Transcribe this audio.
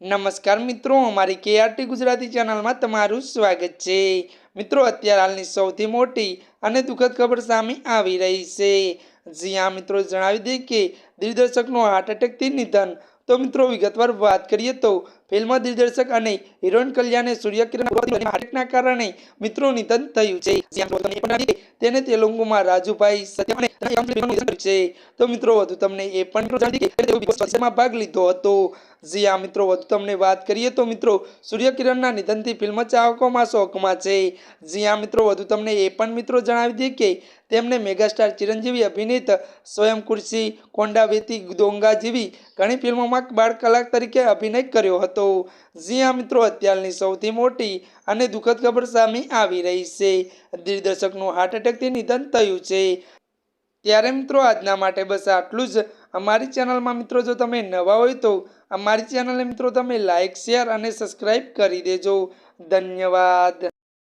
નમસ્કાર મિત્રો, અમારી કેઆરટી ગુજરાતી ચેનલમાં તમારું સ્વાગત છે. મિત્રો, અત્યારે હાલની સૌથી મોટી અને દુઃખદ ખબર સામે આવી રહી છે. જી હા, મિત્રો, જણાવી દઈએ કે દિગ્દર્શકનું હાર્ટ એટેકથી નિધન. તો મિત્રો, વિગતવાર વાત કરીએ તો ફિલ્મ દિગ્દર્શક અને હિરોઈન કલ્યાણે સૂર્યકિરણ હાર્ટ એટેકના કારણે મિત્રો, નિધન થયું છે. તેને તેલુંગુમાં રાજુભાઈ છે. તો મિત્રો, વધુ તમને એ પણ ભાગ લીધો હતો. જી આ મિત્રો, વધુ તમને વાત કરીએ તો મિત્રો, સૂર્યકિરણના નિધનથી ફિલ્મ ચાહકોમાં શોકમાં છે. જી આ મિત્રો, વધુ તમને એ પણ મિત્રો જણાવી દઈએ કે તેમને મેગાસ્ટાર ચિરંજીવી અભિનીત સ્વયં કુર્સી કોંડાવેતી દોંગા જેવી ઘણી ફિલ્મોમાં બાળ કલાક તરીકે અભિનય કર્યો હતો. જી આ મિત્રો, અત્યારની સૌથી મોટી અને દુઃખદ ખબર સામે આવી રહી છે. દિગ્દર્શકનું હાર્ટ એટેકથી નિધન થયું છે. ત્યારે મિત્રો, આજના માટે બસ આટલું જ. અમારી ચેનલમાં મિત્રો, જો તમે નવા હોય તો અમારી ચેનલને મિત્રો, તમે લાઇક શેર અને સબસ્ક્રાઈબ કરી દેજો. ધન્યવાદ.